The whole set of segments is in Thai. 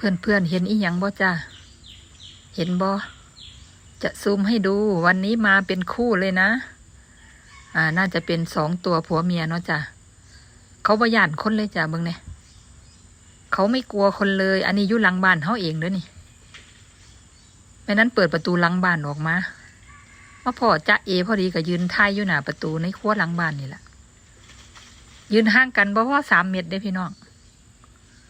เพื่อนเพื่อนๆเห็นอีหยังบ่จ้าเห็นบ่จะซูมให้ดูวันนี้มาเป็นคู่เลยนะ อ่า น่าจะเป็นสองตัวผัวเมียเนาะจ้ะเขาบ่ย่านคนเลยจ้ะเบิ่งเนี่ยเขาไม่กลัวคนเลย อันนี้อยู่หลังบ้านเขาเองเด้อนี่ไม่นั้นเปิดประตูหลังบ้านออกมามาพ่อจ้าเอพอดีก็ยืนท่ายอยู่หน้าประตูในครัวหลังบ้านนี่แหละยืนห่างกันบ่พอสามเมตรได้พี่น้อง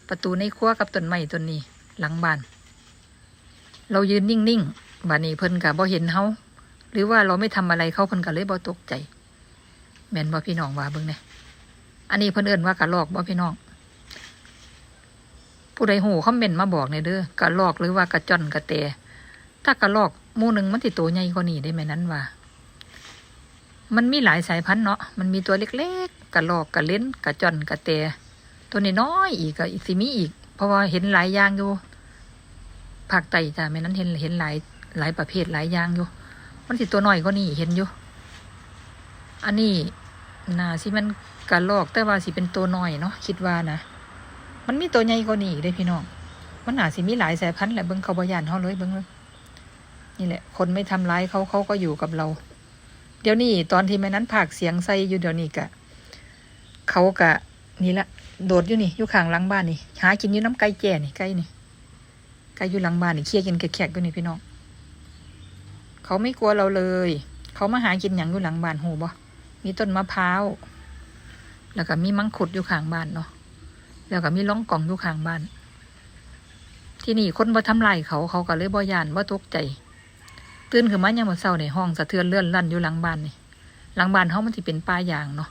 ประตูในครัวกับต้นไม้ต้นนี้ หลังบ้าน เรายืนนิ่งๆบ้านนี้เพิ่นกับบ่เห็นเฮาหรือว่าเราไม่ทำอะไรเขาเพิ่นก็เลยบ่ตกใจ แม่นบ่พี่น้องว่าเบิ่งเนี่ยอันนี้เพิ่นเอิ้นว่ากะลอกบ่พี่น้อง ผู้ใดหูคอมเมนต์มาบอกในอยเด้อกะลอกหรือว่ากะจ่อนกะแตถ้ากะลอกหมู่หนึ่งมันสิตัวใหญ่กว่านี้ได้ไหมนั้นว่า มันมีหลายสายพันธุ์เนาะมันมีตัวเล็กๆกะลอกกะเล่นกะจ่อนกะแต ตัวน้อยๆอีกก็อีกสิมีอีก เพราะว่าเห็นหลายอย่างอยู่ภาคใต้จ้ะแม่นั้นเห็นเห็นหลายหลายประเภทหลายอย่างอยู่ มันสิตัวน้อยก็นี่เห็นอยู่ อันนี้น่าสิมันกะลอกแต่ว่าสิเป็นตัวน้อยเนาะคิดว่านะ มันมีตัวใหญ่กว่านี้อีกเด้พี่น้อง มันน่าสิมีหลายสายพันธุ์แหละเบิ่งเขาบยานเฮาเลยเบิ่งเลยนี่แหละ คนไม่ทำร้ายเขาเขาก็อยู่กับเรา เดี๋ยวนี้ตอนที่แม่นั้นผากเสียงใส่อยู่เดี๋ยวนี้กะเขากะ นี่ละโดดอยู่นี่อยู่ข้างหลังบ้านนี่หากินอยู่น้ำไก่แก่นี่ไก่นี่ไก่อยู่หลังบ้านนี่เคี่ยกินแขกๆอยู่นี่พี่น้องเขาไม่กลัวเราเลย เขามาหากินอย่างอยู่หลังบ้านโหบ่มีต้นมะพร้าวแล้วก็มีมังคุดอยู่ข้างบ้านเนาะแล้วก็มีล่องกล่องอยู่ข้างบ้าน ที่นี่คนบ่ทำลายเขาเขาก็เลยบ่ยานบ่ตกใจตื่นขึ้นมายังมื้อเช้าในห้องสะเทือนเลื่อนลั่นอยู่หลังบ้านนี่หลังบ้านเฮามันสิเป็นป่ายางเนาะ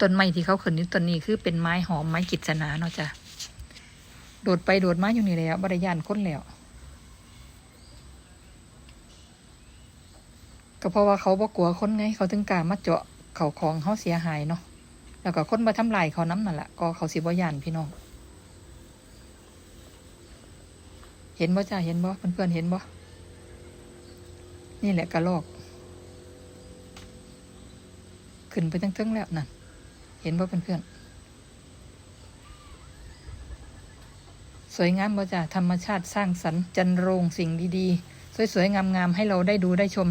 ต้นไม้ที่เขาขึ้นอยู่ต้นนี้คือเป็นไม้หอมไม้กิจนาเนาะจ้ะโดดไปโดดมาอยู่นี่แล้วบริยานค้นแล้วก็เพราะว่าเขาบ่กลัวคนไง เขาถึงกล้ามาเจาะเขาของเขาเสียหายเนาะแล้วก็คนมาทำลายเขาน้ำนั่นแหละก็เขาสิบ่ยานพี่น้องเห็นบ่จ้าเห็นบ่เพื่อนๆเห็นบ่นี่แหละกระลอก ขึ้นไปตั้งๆแล้วนั่น เห็นบ่เพื่อนๆสวยงามบ่จ้ะธรรมชาติสร้างสรรค์จันโรงสิ่งดีๆ สวยๆ งามๆ ให้เราได้ดูได้ชม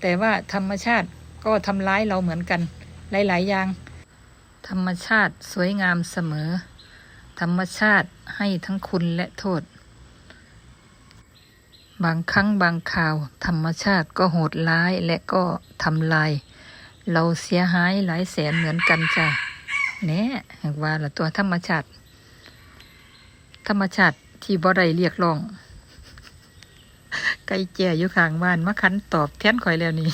แต่ว่าธรรมชาติก็ทำร้ายเราเหมือนกัน หลายๆ อย่าง ธรรมชาติสวยงามเสมอ ธรรมชาติให้ทั้งคุณและโทษ บางครั้งบางคราว ธรรมชาติก็โหดร้ายและก็ทำลาย เราเสียหายหลายแสนเหมือนกันจ้ะแหน่ยว่าละตัวธรรมชาติ ธรรมชาติที่บ่ได้เรียกร้อง ไก่แจ่อยู่ข้างบ้านมาคันตอบแทนข่อยแล้วนี่